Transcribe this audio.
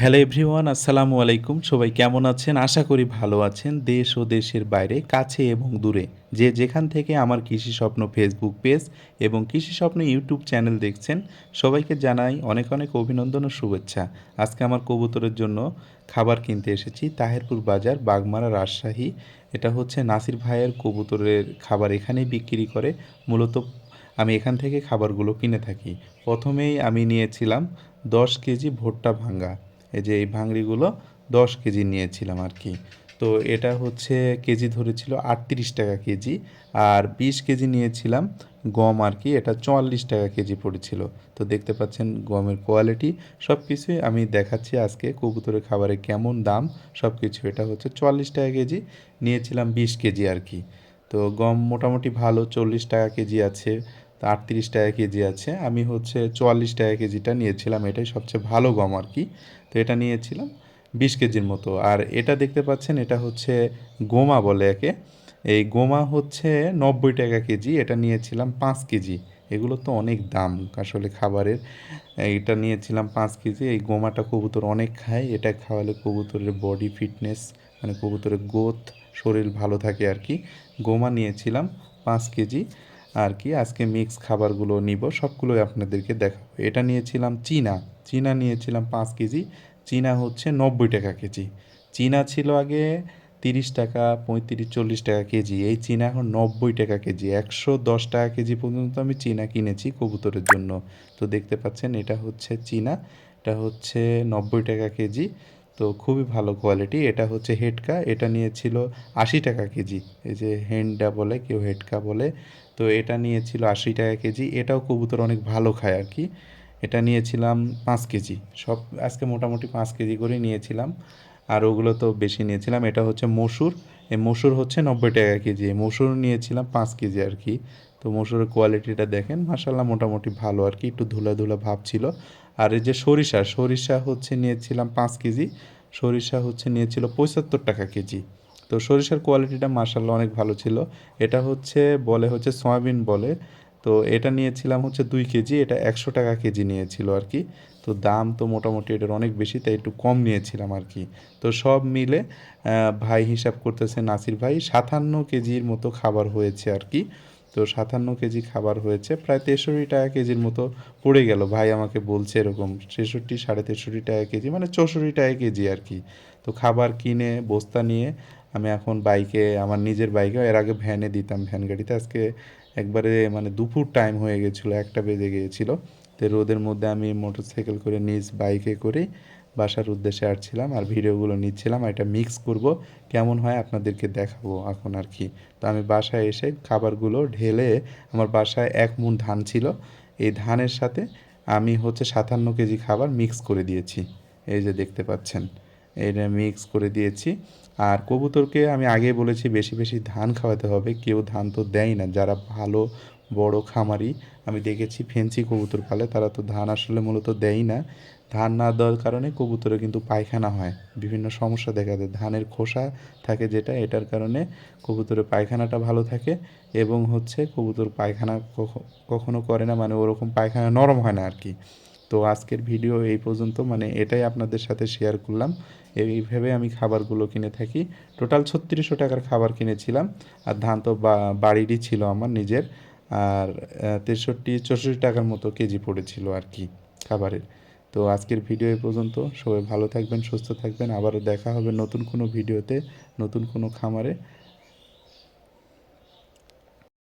Hello everyone আসসালামু আলাইকুম। সবাই কেমন আছেন? আশা করি ভালো আছেন। দেশ ও দেশের বাইরে, কাছে এবং দূরে। যে যেখান থেকে আমার কৃষি স্বপ্ন ফেসবুক পেজ এবং কৃষি স্বপ্ন ইউটিউব চ্যানেল দেখছেন, সবাইকে জানাই অনেক অনেক অভিনন্দন ও শুভেচ্ছা। আজকে আমার কবুতরের জন্য খাবার কিনতে এসেছি। তাহেরপুর বাজার, বাগমারা, রাজশাহী। এটা হচ্ছে নাসির ভাইয়ের কবুতরের খাবার এখানেই বিক্রি করে। মূলত আমি এখান থেকে খাবারগুলো কিনে থাকি। প্রথমেই আমি নিয়েছিলাম দশ কেজি ভুট্টা ভাঙ্গা। এই যে এই ভাঙড়িগুলো দশ কেজি নিয়েছিলাম আর কি। তো এটা হচ্ছে কেজি ধরেছিল আটত্রিশ টাকা কেজি আর বিশ কেজি নিয়েছিলাম গম আর কি, এটা চুয়াল্লিশ টাকা কেজি পড়েছিল। তো দেখতে পাচ্ছেন গমের কোয়ালিটি সব কিছুই আমি দেখাচ্ছি আজকে কবুতরের খাবারে কেমন দাম সব কিছু এটা হচ্ছে চুয়াল্লিশ টাকা কেজি, নিয়েছিলাম বিশ কেজি আর কি। তো গম মোটামুটি ভালো, চল্লিশ টাকা কেজি আছে। তো আটত্রিশ টাকা কেজি আছে। আমি হচ্ছে চুয়াল্লিশ টাকা কেজিটা নিয়েছিলাম, এটাই সবচেয়ে ভালো গম আর কি। তো এটা নিয়েছিলাম বিশ কেজির মতো। আর এটা দেখতে পাচ্ছেন, এটা হচ্ছে গোমা বলে একে। এই গোমা হচ্ছে নব্বই টাকা কেজি, এটা নিয়েছিলাম পাঁচ কেজি। এগুলো তো অনেক দাম আসলে খাবারের। এটা নিয়েছিলাম পাঁচ কেজি, এই গোমাটা কবুতর অনেক খায়। এটা খাওয়ালে কবুতরের বডি ফিটনেস মানে কবুতরের গ্রোথ, শরীর ভালো থাকে আর কি। গোমা নিয়েছিলাম পাঁচ কেজি। আর কি, আজকে মিক্স খাবারগুলো নিব, সবগুলোই আপনাদেরকে দেখাবো। এটা নিয়েছিলাম চীনা। চীনা নিয়েছিলাম পাঁচ কেজি। চীনা হচ্ছে নব্বই টাকা কেজি। চীনা ছিল আগে তিরিশ টাকা, পঁয়ত্রিশ, চল্লিশ টাকা কেজি। এই চীনা এখন নব্বই টাকা কেজি। একশো দশ টাকা কেজি পর্যন্ত আমি চীনা কিনেছি কবুতরের জন্য। তো দেখতে পাচ্ছেন, এটা হচ্ছে চীনা, এটা হচ্ছে নব্বই টাকা কেজি। তো খুবই ভালো কোয়ালিটি এটা হচ্ছে হেডকা এটা নিয়েছিল আশি টাকা কেজি। এই যে হেন্ডা বলে, কেউ হেডকা বলে, তো এটা নিয়েছিল আশি টাকা কেজি। এটাও কবুতর অনেক ভালো খায় আর কি। এটা নিয়েছিলাম পাঁচ কেজি। সব আজকে মোটামুটি পাঁচ কেজি করে নিয়েছিলাম। আর ওগুলো তো বেশি নিয়েছিলাম। এটা হচ্ছে মসুর। এই মসুর হচ্ছে নব্বই টাকা কেজি। মসুর নিয়েছিলাম পাঁচ কেজি আর কি। তো মসুরের কোয়ালিটিটা দেখেন মাসাল্লাহ মোটামুটি ভালো। আর কি একটু ধুলা ধুলা ভাব ছিল। আর এই যে সরিষা সরিষা হচ্ছে নিয়েছিলাম পাঁচ কেজি। সরিষা হচ্ছে নিয়েছিল পঁচাত্তর টাকা কেজি। তো সরিষার কোয়ালিটিটা মার্শাল্লাহ অনেক ভালো ছিল। এটা হচ্ছে, বলে হচ্ছে সয়াবিন বলে। তো এটা নিয়েছিলাম হচ্ছে দুই কেজি, এটা একশো টাকা কেজি নিয়েছিল আর কি। তো দাম তো মোটামুটি এটার অনেক বেশি, তাই একটু কম নিয়েছিলাম আর কি। তো সব মিলে ভাই হিসাব করতেছে নাসির ভাই, সাতান্ন কেজির মতো খাবার হয়েছে আর কি। তো সাতান্ন কেজি খাবার হয়েছে, প্রায় তেষট্টি টাকা কেজির মতো পড়ে গেল। ভাই আমাকে বলছে এরকম ছেষট্টি সাড়ে তেষট্টি টাকা কেজি মানে চৌষট্টি টাকা কেজি আর কি। তো খাবার কিনে, বস্তা নিয়ে আমি এখন বাইকে, আমার নিজের বাইকে, এর আগে ভ্যানে দিতাম, ভ্যান গাড়িতে। আজকে একবারে মানে দুপুর টাইম হয়ে গেছিল, একটা বেজে গিয়েছিল তো রোদের মধ্যে আমি মোটরসাইকেল করে নিজ বাইকে করে বাসার উদ্দেশ্যে আসছিলাম আর ভিডিওগুলো নিচ্ছিলাম এটা মিক্স করব, কেমন হয় আপনাদেরকে দেখাবো এখন আর কি। তো আমি বাসায় এসে খাবারগুলো ঢেলে আমার বাসায় এক মুন ধান ছিল, এই ধানের সাথে আমি হচ্ছে সাতান্ন কেজি খাবার মিক্স করে দিয়েছি, এই যে দেখতে পাচ্ছেন। এটা মিক্স করে দিয়েছি। আর কবুতরকে আমি আগে বলেছি বেশি বেশি ধান খাওয়াতে হবে, কেউ ধান তো দেয় না, যারা ভালো বড় খামারি। আমি দেখেছি ফেন্সি কবুতর পালে, তারা তো ধান আসলে মূলত দেয় না। ধান না দেওয়ার কারণে কবুতরে কিন্তু পায়খানা হয়। বিভিন্ন সমস্যা দেখা দেয়। ধানের খোসা থাকে যেটা, এটার কারণে কবুতরের পায়খানাটা ভালো থাকে এবং হচ্ছে কবুতর পায়খানা কখ- কখনো করে না মানে ওরকম পায়খানা নরম হয় না আর কি তো আজকের ভিডিও এই পর্যন্ত মানে এটাই আপনাদের সাথে শেয়ার করলাম। এইভাবে আমি খাবারগুলো কিনে থাকি। টোটাল ছত্রিশশো টাকার খাবার কিনেছিলাম। আর ধান তো বাড়িরই ছিল আমার নিজের। আর তেষট্টি, চৌষট্টি টাকার মতো কেজি পড়েছিল আর কি খাবারের। তো আজকের ভিডিও এ পর্যন্ত। সবাই ভালো থাকবেন, সুস্থ থাকবেন। আবারও দেখা হবে নতুন কোনো ভিডিওতে, নতুন কোনো খামারে।